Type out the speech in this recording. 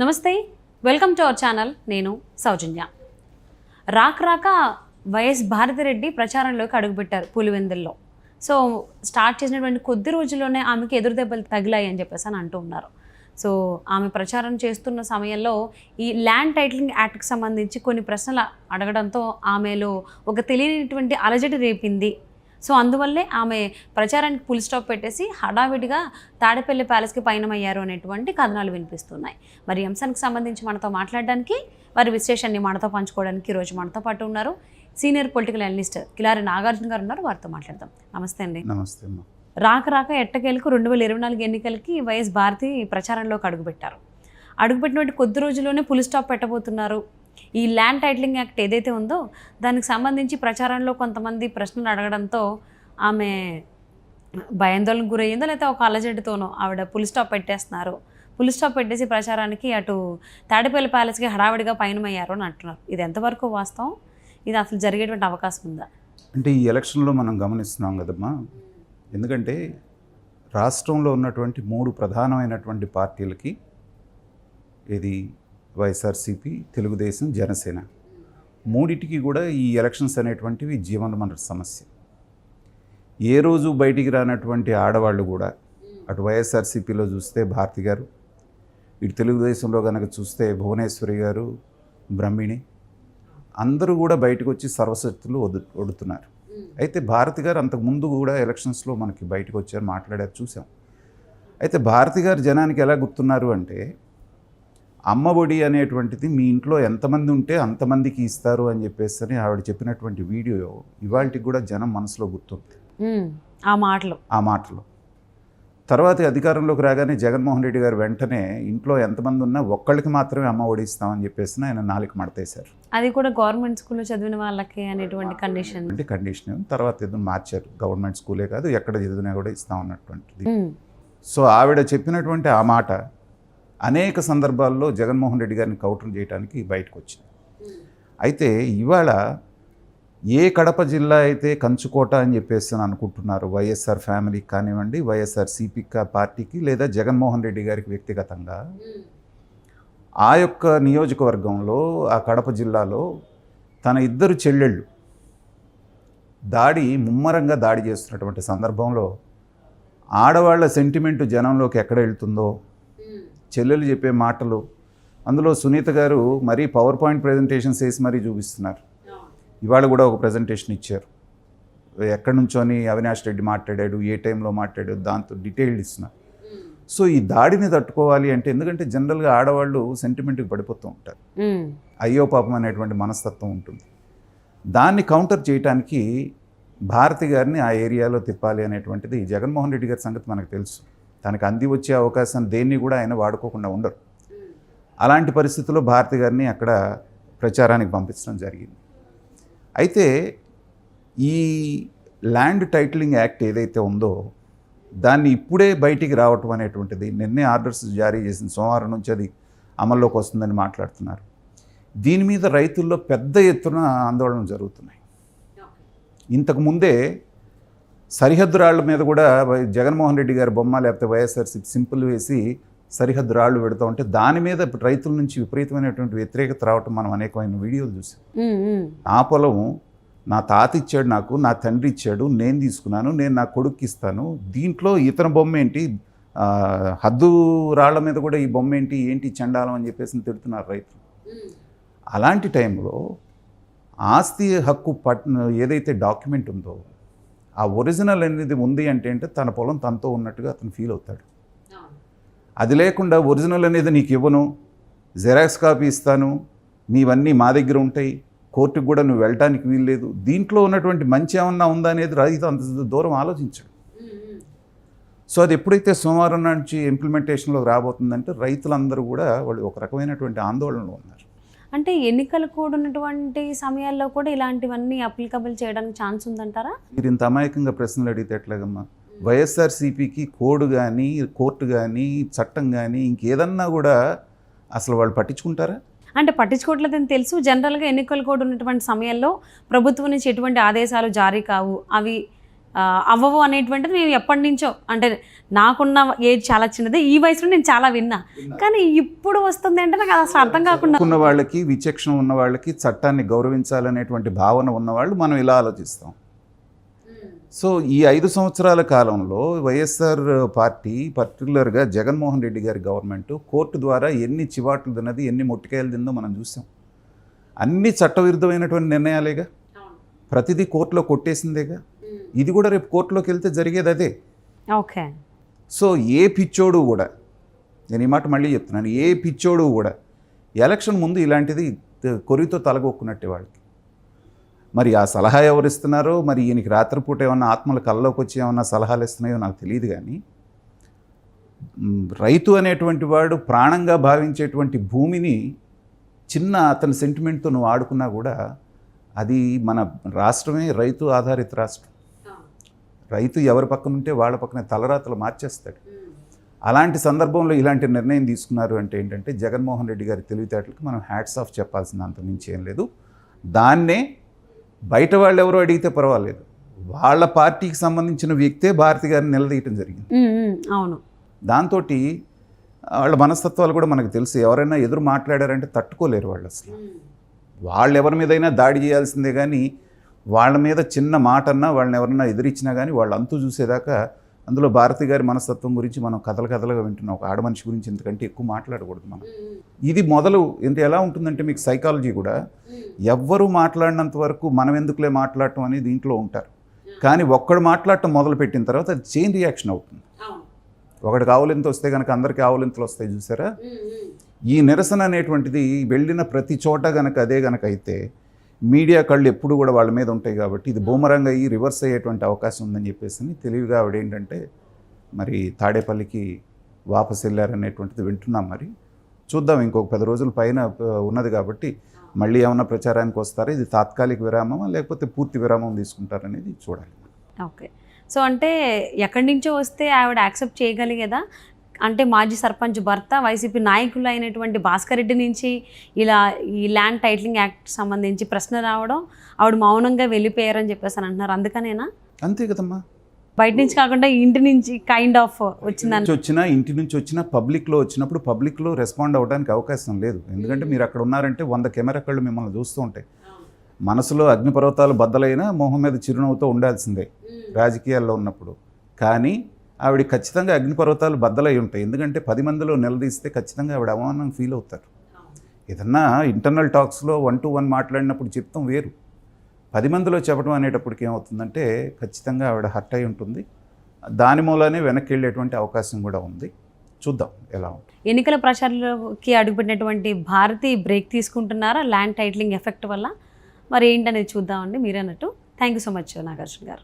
నమస్తే welcome to our channel. నేను సౌజన్య. రాక రాక వైఎస్ భారతిరెడ్డి ప్రచారంలోకి అడుగుపెట్టారు పులివెందుల్లో. సో స్టార్ట్ చేసినటువంటి కొద్ది రోజుల్లోనే ఆమెకి ఎదురు దెబ్బలు తగిలాయి అని చెప్పేసి అని అంటూ ఉన్నారు. సో ఆమె ప్రచారం చేస్తున్న సమయంలో ఈ ల్యాండ్ టైటిలింగ్ యాక్ట్కి సంబంధించి కొన్ని ప్రశ్నలు అడగడంతో ఆమెలో ఒక తెలియనిటువంటి అలజడి రేపింది సో అందువల్లే ఆమె ప్రచారానికి పుల్ స్టాప్ పెట్టేసి హడావిడిగా తాడేపల్లి ప్యాలెస్కి పయనమయ్యారు అనేటువంటి కథనాలు వినిపిస్తున్నాయి. మరి అంశానికి సంబంధించి మనతో మాట్లాడడానికి వారి విశ్లేషణని మనతో పంచుకోవడానికి ఈరోజు మనతో పాటు ఉన్నారు senior political analyst Kilari Nagarjuna గారు ఉన్నారు. వారితో మాట్లాడదాం. నమస్తే అండి. నమస్తే అమ్మా. రాక రాక ఎట్టకేలకు రెండు వేల ఇరవై నాలుగు ఎన్నికలకి వైఎస్ భారతి ప్రచారంలోకి అడుగుపెట్టారు. అడుగుపెట్టినటువంటి కొద్ది రోజుల్లోనే పులి స్టాప్ పెట్టబోతున్నారు. ఈ ల్యాండ్ టైటిలింగ్ యాక్ట్ ఏదైతే ఉందో దానికి సంబంధించి ప్రచారంలో కొంతమంది ప్రశ్నలు అడగడంతో ఆమె భయాందోళనకు గురయ్యిందో లేకపోతే ఒక అలజడితోనో ఆవిడ పులి స్టాప్ పెట్టేస్తున్నారు. పులి స్టాప్ పెట్టేసి ప్రచారానికి అటు తాడిపల్లి ప్యాలెస్కి హడావిడిగా పయనమయ్యారు అని అంటున్నారు. ఇది ఎంతవరకు వాస్తవం? ఇది అసలు జరిగేటువంటి అవకాశం ఉందా? అంటే ఈ ఎలక్షన్లో మనం గమనిస్తున్నాం కదమ్మా. ఎందుకంటే రాష్ట్రంలో ఉన్నటువంటి మూడు ప్రధానమైనటువంటి పార్టీలకి ఇది వైఎస్ఆర్సీపీ తెలుగుదేశం జనసేన. మూడిటికి కూడా ఈ ఎలక్షన్స్ అనేటువంటివి జీవనమన సమస్య. ఏ రోజు బయటికి రానటువంటి ఆడవాళ్ళు కూడా అటు వైఎస్ఆర్సీపీలో చూస్తే భారతి గారు ఇటు తెలుగుదేశంలో కనుక చూస్తే భువనేశ్వరి గారు బ్రహ్మిణి అందరూ కూడా బయటకు వచ్చి సర్వశక్తులు వదు వడుతున్నారు అయితే భారతి గారు అంతకు ముందు కూడా ఎలక్షన్స్లో మనకి బయటకు వచ్చారు మాట్లాడారు చూసాం. అయితే భారతి గారు జనానికి ఎలా గుర్తున్నారు అంటే అమ్మ ఒడి అనేటువంటిది మీ ఇంట్లో ఎంతమంది ఉంటే అంతమందికి ఇస్తారు అని చెప్పేసి అని ఆవిడ చెప్పినటువంటి వీడియో ఇవాళకి కూడా జనం మనసులో గుర్తుంది. ఆ మాటలు. ఆ మాటలు. తర్వాత అధికారంలోకి రాగానే జగన్మోహన్ రెడ్డి గారు వెంటనే ఇంట్లో ఎంతమంది ఉన్నా ఒక్కళ్ళకి మాత్రమే అమ్మ ఒడి ఇస్తామని చెప్పేసి ఆయన నాలుగు మడతేశారు. అది కూడా గవర్నమెంట్ స్కూల్లో చదివిన వాళ్ళకి అనేటువంటి కండిషన్ అంటే కండిషన్ తర్వాత ఏదో మార్చారు. గవర్నమెంట్ స్కూలే కాదు ఎక్కడ చదివినా కూడా ఇస్తాం అన్నటువంటిది సో ఆవిడ చెప్పినటువంటి ఆ మాట అనేక సందర్భాల్లో జగన్మోహన్ రెడ్డి గారిని కౌంటర్ చేయడానికి బయటకు వచ్చింది అయితే ఇవాళ ఏ కడప జిల్లా అయితే కంచుకోట అని చెప్పేసి అని అనుకుంటున్నారు వైఎస్ఆర్ ఫ్యామిలీకి కానివ్వండి వైఎస్ఆర్ సిపి పార్టీకి లేదా జగన్మోహన్ రెడ్డి గారికి వ్యక్తిగతంగా? ఆ యొక్క నియోజకవర్గంలో ఆ కడప జిల్లాలో తన ఇద్దరు చెల్లెళ్ళు దాడి ముమ్మరంగా దాడి చేస్తున్నటువంటి సందర్భంలో ఆడవాళ్ళ సెంటిమెంట్ జనంలోకి ఎక్కడ వెళ్తుందో చెల్లెలు చెప్పే మాటలు. అందులో సునీత గారు మరీ పవర్ పాయింట్ ప్రజెంటేషన్స్ వేసి మరీ చూపిస్తున్నారు. ఇవాళ కూడా ఒక ప్రజెంటేషన్ ఇచ్చారు. ఎక్కడి నుంచోని అవినాష్ రెడ్డి మాట్లాడాడు ఏ టైంలో మాట్లాడాడు దాంతో డీటెయిల్డ్ ఇస్తున్నారు. సో ఈ దాడిని తట్టుకోవాలి అంటే ఎందుకంటే జనరల్గా ఆడవాళ్ళు సెంటిమెంట్కి పడిపోతూ ఉంటారు. అయ్యో పాపం అనేటువంటి మనస్తత్వం ఉంటుంది. దాన్ని కౌంటర్ చేయడానికి భారతి గారిని ఆ ఏరియాలో తిప్పాలి అనేటువంటిది జగన్మోహన్ రెడ్డి గారి సంగతి మనకు తెలుసు. తనకు అంది వచ్చే అవకాశం దేన్ని కూడా ఆయన వాడుకోకుండా ఉండరు. అలాంటి పరిస్థితుల్లో భారతి గారిని అక్కడ ప్రచారానికి పంపించడం జరిగింది. అయితే ఈ ల్యాండ్ టైటిలింగ్ యాక్ట్ ఏదైతే ఉందో దాన్ని ఇప్పుడే బయటికి రావటం అనేటువంటిది నిన్నే ఆర్డర్స్ జారీ చేసింది సోమవారం నుంచి అది అమల్లోకి వస్తుందని మాట్లాడుతున్నారు. దీని మీద రైతుల్లో పెద్ద ఎత్తున ఆందోళన జరుగుతున్నాయి. ఇంతకు ముందే సరిహద్దు రాళ్ళ మీద కూడా జగన్మోహన్ రెడ్డి గారి బొమ్మ లేకపోతే వైఎస్ఆర్సీపీ సింపుల్ వేసి సరిహద్దు రాళ్ళు పెడతా ఉంటే దాని మీద రైతుల నుంచి విపరీతమైనటువంటి వ్యతిరేకత రావటం మనం అనేకమైన వీడియోలు చూసాం. నా పొలం నా తాత ఇచ్చాడు నాకు నా తండ్రి ఇచ్చాడు నేను తీసుకున్నాను నేను నా కొడుక్కి ఇస్తాను. దీంట్లో ఇతని బొమ్మ ఏంటి? హద్దు రాళ్ళ మీద కూడా ఈ బొమ్మ ఏంటి? ఏంటి చండాలం అని చెప్పేసి తిడుతున్నారు రైతులు. అలాంటి టైంలో ఆస్తి హక్కు పట్ ఏదైతే డాక్యుమెంట్ ఉందో ఆ ఒరిజినల్ అనేది ఉంది అంటే అంటే తన పొలం తనతో ఉన్నట్టుగా అతను ఫీల్ అవుతాడు. అది లేకుండా ఒరిజినల్ అనేది నీకు ఇవ్వను జెరాక్స్ కాపీ ఇస్తాను నీవన్నీ మా దగ్గర ఉంటాయి కోర్టుకు కూడా నువ్వు వెళ్ళటానికి వీల్లేదు. దీంట్లో ఉన్నటువంటి మంచి ఏమన్నా ఉందా అనేది రైతు అంత దూరం ఆలోచించడు. సో అది ఎప్పుడైతే సోమవారం నుంచి ఇంప్లిమెంటేషన్లోకి రాబోతుందంటే రైతులందరూ కూడా వాళ్ళు ఒక రకమైనటువంటి ఆందోళనలో ఉన్నారు. అంటే ఎన్నికలు కూడా ఉన్నటువంటి సమయాల్లో కూడా ఇలాంటివన్నీ అప్లికబుల్ చేయడానికి ఛాన్స్ ఉందంటారా? మీరు ఇంత అమాయకంగా ప్రశ్నలు అడిగితే ఎట్లాగమ్మా? వైఎస్ఆర్సీపీకి కోడ్ కానీ కోర్టు కానీ చట్టం కానీ ఇంకేదన్నా కూడా అసలు వాళ్ళు పట్టించుకుంటారా? అంటే పట్టించుకోవట్లేదని తెలుసు. జనరల్గా ఎన్నికలు కూడా ఉన్నటువంటి సమయంలో ప్రభుత్వం నుంచి ఎటువంటి ఆదేశాలు జారీ కావు. అవి అవ్వవు అనేటువంటిది మేము ఎప్పటి నుంచో అంటే నాకున్న ఏజ్ చాలా చిన్నది ఈ వయసులో నేను చాలా విన్నా. కానీ ఇప్పుడు వస్తుంది అంటే నాకు అసలు అర్థం కాకుండా ఉన్న వాళ్ళకి విచక్షణ ఉన్న వాళ్ళకి చట్టాన్ని గౌరవించాలనేటువంటి భావన ఉన్నవాళ్ళు మనం ఇలా ఆలోచిస్తాం. సో ఈ ఐదు సంవత్సరాల కాలంలో వైఎస్ఆర్ పార్టీ పర్టికులర్గా జగన్మోహన్ రెడ్డి గారి గవర్నమెంట్ కోర్టు ద్వారా ఎన్ని చివాట్లు తిన్నది ఎన్ని మొట్టికాయలు తిందో మనం చూసాం. అన్ని చట్టవిరుద్ధమైనటువంటి నిర్ణయాలేగా? ప్రతిదీ కోర్టులో కొట్టేసిందేగా? ఇది కూడా రేపు కోర్టులోకి వెళ్తే జరిగేది అదే. ఓకే సో ఏ పిచ్చోడు కూడా నేను ఈ మాట మళ్ళీ చెప్తున్నాను ఏ పిచ్చోడు కూడా ఎలక్షన్ ముందు ఇలాంటిది కొరితో తలగొక్కున్నట్టే వాళ్ళకి. మరి ఆ సలహా ఎవరు ఇస్తున్నారో మరి ఈయనకి రాత్రిపూట ఏమన్నా ఆత్మల కల్లోకి వచ్చి ఏమన్నా సలహాలు ఇస్తున్నాయో నాకు తెలియదు కానీ రైతు అనేటువంటి వాడు ప్రాణంగా భావించేటువంటి భూమిని చిన్న అతని సెంటిమెంట్తో నువ్వు ఆడుకున్నా కూడా అది మన రాష్ట్రమే రైతు ఆధారిత రాష్ట్రం. రైతు ఎవరి పక్కన ఉంటే వాళ్ళ పక్కన తలరాతలు మార్చేస్తాడు. అలాంటి సందర్భంలో ఇలాంటి నిర్ణయం తీసుకున్నారు అంటే ఏంటంటే జగన్మోహన్ రెడ్డి గారి తెలివితేటలకు మనం హ్యాట్స్ ఆఫ్ చెప్పాల్సిన అంత మించి ఏం లేదు. దాన్నే బయట వాళ్ళు ఎవరో అడిగితే పర్వాలేదు. వాళ్ళ పార్టీకి సంబంధించిన వ్యక్తే భారతి గారిని నిలదీయటం జరిగింది. అవును. దాంతో వాళ్ళ మనస్తత్వాలు కూడా మనకు తెలుసు. ఎవరైనా ఎదురు మాట్లాడారంటే తట్టుకోలేరు వాళ్ళు అసలు. వాళ్ళు ఎవరి మీదైనా దాడి చేయాల్సిందే కానీ వాళ్ళ మీద చిన్న మాట అన్నా వాళ్ళని ఎవరన్నా ఎదిరించినా కానీ వాళ్ళు అంతు చూసేదాకా అందులో భారతి గారి మనస్తత్వం గురించి మనం కథలు కథలుగా వింటున్నాం. ఒక ఆడమనిషి గురించి ఎందుకంటే ఎక్కువ మాట్లాడకూడదు మనం. ఇది మొదలు ఇంత ఎలా ఉంటుందంటే మీకు సైకాలజీ కూడా ఎవ్వరూ మాట్లాడినంత వరకు మనం ఎందుకులే మాట్లాడటం అనేది దీంట్లో ఉంటారు. కానీ ఒక్కడు మాట్లాడటం మొదలు పెట్టిన తర్వాత అది చైన్ రియాక్షన్ అవుతుంది. ఒకడికి ఆవులింత వస్తే కనుక అందరికీ ఆవులింతలు వస్తాయి చూసారా? ఈ నిరసన అనేటువంటిది వెళ్ళిన ప్రతి చోట గనక అదే గనక అయితే మీడియా కళ్ళు ఎప్పుడు కూడా వాళ్ళ మీద ఉంటాయి కాబట్టి ఇది భూమరంగ అయ్యి రివర్స్ అయ్యేటువంటి అవకాశం ఉందని చెప్పేసి తెలివిగా ఆవిడ ఏంటంటే మరి తాడేపల్లికి వాపసు వెళ్ళారనేటువంటిది వింటున్నాం మరి. చూద్దాం ఇంకొక పది రోజుల పైన ఉన్నది కాబట్టి మళ్ళీ ఏమైనా ప్రచారానికి వస్తారా? ఇది తాత్కాలిక విరామమా? లేకపోతే పూర్తి విరామం తీసుకుంటారనేది చూడాలి. ఓకే. సో అంటే ఎక్కడి నుంచో వస్తే ఆవిడ యాక్సెప్ట్ చేయగలిగేదా? అంటే మాజీ సర్పంచ్ భర్త వైసీపీ నాయకులు అయినటువంటి భాస్కర్ రెడ్డి నుంచి ఇలా ఈ ల్యాండ్ టైటిలింగ్ యాక్ట్ సంబంధించి ప్రశ్న రావడం ఆవిడ మౌనంగా వెళ్ళిపోయారని చెప్పేసి అని అంటున్నారు. అందుకనేనా? అంతే కదమ్మా. బయట నుంచి కాకుండా ఇంటి నుంచి కైండ్ ఆఫ్ వచ్చిందని వచ్చినా ఇంటి నుంచి వచ్చినా పబ్లిక్లో వచ్చినప్పుడు పబ్లిక్లో రెస్పాండ్ అవ్వడానికి అవకాశం లేదు. ఎందుకంటే మీరు అక్కడ ఉన్నారంటే వంద కెమెరా కళ్ళు మిమ్మల్ని చూస్తూ ఉంటాయి. మనసులో అగ్నిపర్వతాలు బద్దలైనా మొహం మీద చిరునవ్వుతో ఉండాల్సిందే రాజకీయాల్లో ఉన్నప్పుడు. కానీ ఆవిడ ఖచ్చితంగా అగ్నిపర్వతాలు బద్దలై ఉంటాయి. ఎందుకంటే పది మందిలో నిలదీస్తే ఖచ్చితంగా ఆవిడ అవమానం ఫీల్ అవుతారు. ఏదన్నా ఇంటర్నల్ టాక్స్లో వన్ టు వన్ మాట్లాడినప్పుడు చెప్తాం వేరు. పది మందిలో చెప్పడం అనేటప్పటికి ఏమవుతుందంటే ఖచ్చితంగా ఆవిడ హర్ట్ అయి ఉంటుంది. దాని మూలనే వెనక్కి వెళ్ళేటువంటి అవకాశం కూడా ఉంది. చూద్దాం ఎలా ఉంటుంది. ఎన్నికల ప్రచారంలోకి అడుగుపెట్టినటువంటి భారతి బ్రేక్ తీసుకుంటున్నారా? ల్యాండ్ టైటిలింగ్ ఎఫెక్ట్ వల్ల మరి ఏంటనేది చూద్దామండి. మీరు అన్నట్టు thank you so much Nagarjuna గారు.